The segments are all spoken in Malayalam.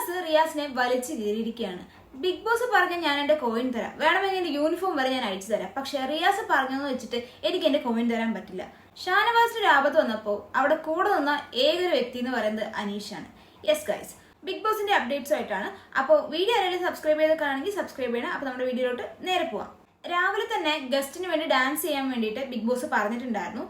ഷാനവാസ് റിയാസിനെ വലിച്ചു കീറിയിരിക്കുകയാണ്. ബിഗ് ബോസ് പറഞ്ഞ ഞാൻ എന്റെ കോയിൻ തരാം. വേണമെങ്കിൽ എന്റെ യൂണിഫോം വരെ ഞാൻ അയച്ചു തരാം. പക്ഷെ റിയാസ് പറഞ്ഞെന്ന് വെച്ചിട്ട് എനിക്ക് എന്റെ കോയിൻ തരാൻ പറ്റില്ല. ഷാനവാസിന് ഒരു ആപത്ത് വന്നപ്പോൾ അവിടെ കൂടെ നിന്ന ഏതൊരു വ്യക്തി എന്ന് പറയുന്നത് അനീഷാണ്. യെസ് ഗൈസ് ബിഗ് ബോസിന്റെ അപ്ഡേറ്റ്സ് ആയിട്ടാണ്. അപ്പോൾ വീഡിയോ ആരെങ്കിലും സബ്സ്ക്രൈബ് ചെയ്ത് കാണണമെങ്കിൽ സബ്സ്ക്രൈബ് ചെയ്യണം. അപ്പോൾ നമ്മുടെ വീഡിയോയിലോട്ട് നേരെ പോവാം. രാവിലെ തന്നെ ഗസ്റ്റിന് വേണ്ടി ഡാൻസ് ചെയ്യാൻ വേണ്ടിയിട്ട് ബിഗ് ബോസ് പറഞ്ഞിട്ടുണ്ടായിരുന്നു.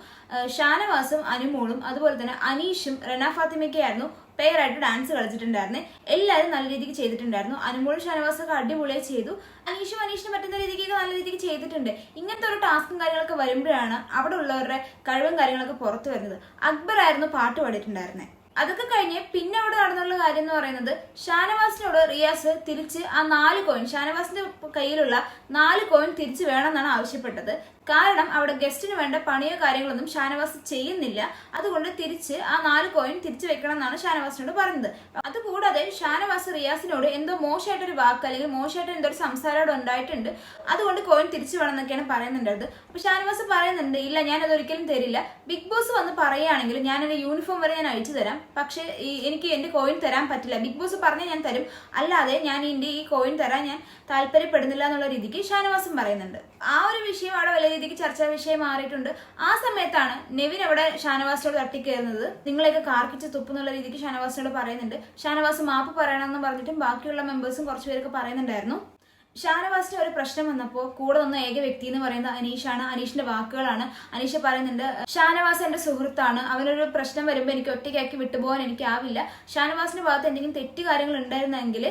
ഷാനവാസും അനുമോളും അതുപോലെ തന്നെ അനീഷും റന ഫാത്തിമയ്ക്കായിരുന്നു പെയറായിട്ട് ഡാൻസ് കളിച്ചിട്ടുണ്ടായിരുന്നു. എല്ലാവരും നല്ല രീതിക്ക് ചെയ്തിട്ടുണ്ടായിരുന്നു. അനുമോൾ ഷാനവാസൊക്കെ അടിപൊളിയായി ചെയ്തു. അനീഷും അനീഷിനും പറ്റുന്ന രീതിക്കൊക്കെ നല്ല രീതിക്ക് ചെയ്തിട്ടുണ്ട്. ഇങ്ങനത്തെ ഒരു ടാസ്കും കാര്യങ്ങളൊക്കെ വരുമ്പോഴാണ് അവിടെ ഉള്ളവരുടെ കഴിവും കാര്യങ്ങളൊക്കെ പുറത്തു വരുന്നത്. അക്ബർ ആയിരുന്നു പാട്ട് പാടിയിട്ടുണ്ടായിരുന്നത് അതൊക്കെ കഴിഞ്ഞ് പിന്നെ അവിടെ നടന്നുള്ള കാര്യം എന്ന് പറയുന്നത് ഷാനവാസിനോട് റിയാസ് തിരിച്ച് ആ നാല് കോയിൻ ഷാനവാസിന്റെ കയ്യിലുള്ള നാല് കോയിൻ തിരിച്ചു വേണമെന്നാണ് ആവശ്യപ്പെട്ടത്. കാരണം അവിടെ ഗസ്റ്റിന് വേണ്ട പണിയോ കാര്യങ്ങളൊന്നും ഷാനവാസ് ചെയ്യുന്നില്ല. അതുകൊണ്ട് തിരിച്ച് ആ നാല് കോയിൻ തിരിച്ചു വെക്കണം എന്നാണ് ഷാനവാസിനോട് പറഞ്ഞത്. അതുകൂടാതെ ഷാനവാസ് റിയാസിനോട് എന്തോ മോശമായിട്ടൊരു വാക്ക് അല്ലെങ്കിൽ മോശമായിട്ട് എന്തോ ഒരു സംസാരം ഉണ്ടായിട്ടുണ്ട്. അതുകൊണ്ട് കോയിൻ തിരിച്ചു വേണം എന്നൊക്കെയാണ് പറയുന്നുണ്ടത് അപ്പൊ ഷാനവാസ് പറയുന്നുണ്ട് ഇല്ല ഞാനത് ഒരിക്കലും തരില്ല. ബിഗ് ബോസ് വന്ന് പറയുകയാണെങ്കിൽ എന്റെ യൂണിഫോം വരെ ഞാൻ അയച്ചു തരാം പക്ഷേ എനിക്ക് എന്റെ കോയിൻ തരാൻ പറ്റില്ല. ബിഗ് ബോസ് പറഞ്ഞ് ഞാൻ തരും. അല്ലാതെ ഞാൻ എന്റെ ഈ കോയിൻ തരാൻ ഞാൻ താല്പര്യപ്പെടുന്നില്ല എന്നുള്ള രീതിക്ക് ഷാനവാസും പറയുന്നുണ്ട്. ആ ഒരു വിഷയം അവിടെ വലിയ രീതിക്ക് ചർച്ചാ വിഷയം മാറിയിട്ടുണ്ട്. ആ സമയത്താണ് നെവിൻ അവിടെ ഷാനവാസിനോട് തട്ടിക്കയറുന്നത് നിങ്ങളെയൊക്കെ കാർക്കിച്ച് തുപ്പെന്നുള്ള രീതിക്ക് ഷാനവാസിനോട് പറയുന്നുണ്ട്. ഷാനവാസ് മാപ്പ് പറയണമെന്ന് പറഞ്ഞിട്ടും ബാക്കിയുള്ള മെമ്പേഴ്സും കുറച്ചുപേരൊക്കെ പറയുന്നുണ്ടായിരുന്നു. ഷാനവാസിന് ഒരു പ്രശ്നം വന്നപ്പോൾ കൂടെ നിന്ന ഏക വ്യക്തി എന്ന് പറയുന്നത് അനീഷാണ്. അനീഷിന്റെ വാക്കുകളാണ്. അനീഷ് പറയുന്നുണ്ട് ഷാനവാസ് എന്റെ സുഹൃത്താണ്. അവനൊരു പ്രശ്നം വരുമ്പോൾ എനിക്ക് ഒറ്റയ്ക്കാക്കി വിട്ടുപോകാൻ എനിക്കാവില്ല ഷാനവാസിന്റെ ഭാഗത്ത് എന്തെങ്കിലും തെറ്റ് കാര്യങ്ങൾ ഉണ്ടായിരുന്നെങ്കിൽ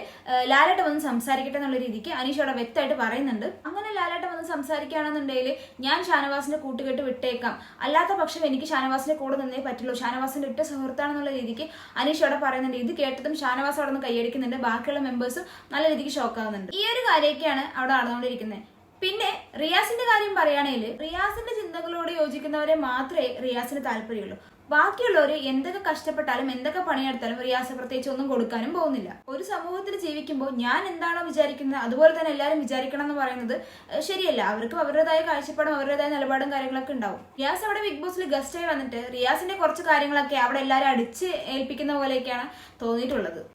ലാലേട്ട വന്ന് സംസാരിക്കട്ടെ എന്നുള്ള രീതിക്ക് അനീഷ് അവിടെ വ്യക്തമായിട്ട് പറയുന്നുണ്ട്. അങ്ങനെ ലാലേട്ട വന്ന് സംസാരിക്കുകയാണെന്നുണ്ടെങ്കിൽ ഞാൻ ഷാനവാസിന്റെ കൂട്ടുകെട്ട് വിട്ടേക്കാം. അല്ലാത്ത പക്ഷം എനിക്ക് ഷാനവാസിന്റെ കൂടെ നിന്നേ പറ്റുള്ളൂ. ഷാനവാസിന്റെ ഒറ്റ സുഹൃത്താണെന്നുള്ള രീതിക്ക് അനീഷ് അവിടെ പറയുന്നുണ്ട്. ഇത് കേട്ടതും ഷാനവാസ് അവിടെ നിന്ന് കൈയടിക്കുന്നുണ്ട്. ബാക്കിയുള്ള മെമ്പേഴ്സും നല്ല രീതിക്ക് ഷോക്ക് ആവുന്നുണ്ട്. ഈ ഒരു കാര്യമൊക്കെയാണ് അവിടെ നടന്നുകൊണ്ടിരിക്കുന്നത്? പിന്നെ റിയാസിന്റെ കാര്യം പറയുകയാണെങ്കിൽ റിയാസിന്റെ ചിന്തകളോട് യോജിക്കുന്നവരെ മാത്രമേ റിയാസിന് താല്പര്യമുള്ളൂ. ബാക്കിയുള്ളവർ എന്തൊക്കെ കഷ്ടപ്പെട്ടാലും എന്തൊക്കെ പണിയെടുത്താലും റിയാസ് പ്രത്യേകിച്ച് ഒന്നും കൊടുക്കാനും പോകുന്നില്ല. ഒരു സമൂഹത്തിൽ ജീവിക്കുമ്പോൾ ഞാൻ എന്താണോ വിചാരിക്കുന്നത് അതുപോലെ തന്നെ എല്ലാവരും വിചാരിക്കണം എന്ന് പറയുന്നത് ശരിയല്ല. അവർക്ക് അവരുടേതായ കാഴ്ചപ്പാടും അവരുടേതായ നിലപാടും കാര്യങ്ങളൊക്കെ ഉണ്ടാവും. റിയാസ് അവിടെ ബിഗ് ബോസിൽ ഗസ്റ്റായി വന്നിട്ട് റിയാസിന്റെ കുറച്ച് കാര്യങ്ങളൊക്കെ അവിടെ എല്ലാവരും അടിച്ച് ഏൽപ്പിക്കുന്ന പോലെയൊക്കെയാണ് തോന്നിയിട്ടുള്ളത്.